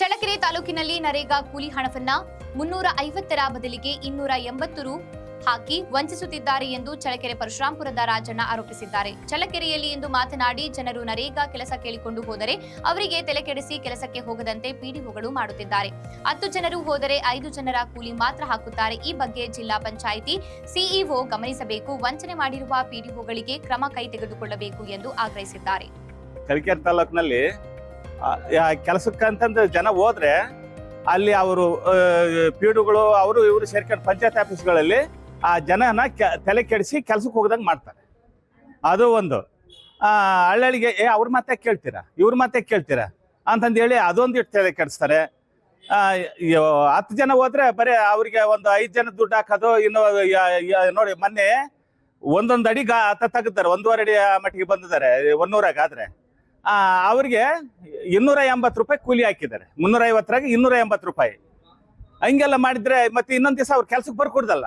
ನರೇಗಾ ಕೂಲಿ ಹಣವನ್ನ ಮುನ್ನೂರ ಐವತ್ತರ ಬದಲಿಗೆ ಇನ್ನೂರ ಎಂಬತ್ತು ರು ಹಾಕಿ ವಂಚಿಸುತ್ತಿದ್ದಾರೆ ಎಂದು ಚಳ್ಳಕೆರೆ ಪರಶುರಾಂಪುರದ ರಾಜಣ್ಣ ಆರೋಪಿಸಿದ್ದಾರೆ. ಚಳ್ಳಕೆರೆಯಲ್ಲಿ ಇಂದು ಮಾತನಾಡಿ ಜನರು ನರೇಗಾ ಕೆಲಸ ಕೇಳಿಕೊಂಡು ಹೋದರೆ ಅವರಿಗೆ ತಲೆಕೆಡಿಸಿ ಕೆಲಸಕ್ಕೆ ಹೋಗದಂತೆ ಪಿಡಿಒಗಳು ಮಾಡುತ್ತಿದ್ದಾರೆ. ಹತ್ತು ಜನರು ಹೋದರೆ ಐದು ಜನರ ಕೂಲಿ ಮಾತ್ರ ಹಾಕುತ್ತಾರೆ. ಈ ಬಗ್ಗೆ ಜಿಲ್ಲಾ ಪಂಚಾಯಿತಿ ಸಿಇಒ ಗಮನಿಸಬೇಕು. ವಂಚನೆ ಮಾಡಿರುವ ಪಿಡಿಒಗಳಿಗೆ ಕ್ರಮ ಕೈ ತೆಗೆದುಕೊಳ್ಳಬೇಕು ಎಂದು ಆಗ್ರಹಿಸಿದ್ದಾರೆ. ತಾಲೂಕಿನಲ್ಲಿ ಕೆಲಸಕ್ಕಂತಂದು ಜನ ಹೋದ್ರೆ ಅಲ್ಲಿ ಅವರು ಪೀಡುಗಳು, ಅವರು ಇವರು ಸೇರ್ಕೊಂಡು ಪಂಚಾಯತ್ ಆಫೀಸ್ಗಳಲ್ಲಿ ಆ ಜನನ ತಲೆ ಕೆಡಿಸಿ ಕೆಲಸಕ್ಕೆ ಹೋಗ್ದಂಗೆ ಮಾಡ್ತಾರೆ. ಅದು ಒಂದು. ಹಳ್ಳಿಗೆ ಏ, ಅವ್ರ ಮಾತೇ ಕೇಳ್ತೀರಾ? ಇವ್ರ ಮಾತೇ ಕೇಳ್ತೀರಾ? ಅಂತಂದು ಹೇಳಿ ಅದೊಂದು ಇಟ್ಟು ತಲೆ ಕೆಡಿಸ್ತಾರೆ. ಹತ್ತು ಜನ ಹೋದ್ರೆ ಬರೀ ಅವ್ರಿಗೆ ಒಂದು ಐದು ಜನ ದುಡ್ಡು ಹಾಕೋದು, ಇನ್ನು ನೋಡಿ ಮೊನ್ನೆ ಒಂದೊಂದು ಅಡಿ ಗಾ ತ- ತೆಗಿತಾರೆ ಒಂದೂವರೆ ಅಡಿ ಮಟ್ಟಿಗೆ ಬಂದಿದ್ದಾರೆ ಒಂದೂರಾಗ ಆದ್ರೆ. ಅವ್ರಿಗೆ ಇನ್ನೂರ ಎಂಬತ್ತು ರೂಪಾಯಿ ಕೂಲಿ ಹಾಕಿದ್ದಾರೆ. ಮುನ್ನೂರ ಐವತ್ತರಾಗ ಇನ್ನೂರ ಎಂಬತ್ತು ರೂಪಾಯಿ. ಹಂಗೆಲ್ಲ ಮಾಡಿದ್ರೆ ಮತ್ತೆ ಇನ್ನೊಂದ್ ದಿವಸ ಅವ್ರ ಕೆಲ್ಸಕ್ಕೆ ಬರ್ಕೊಡ್ದಲ್ಲ.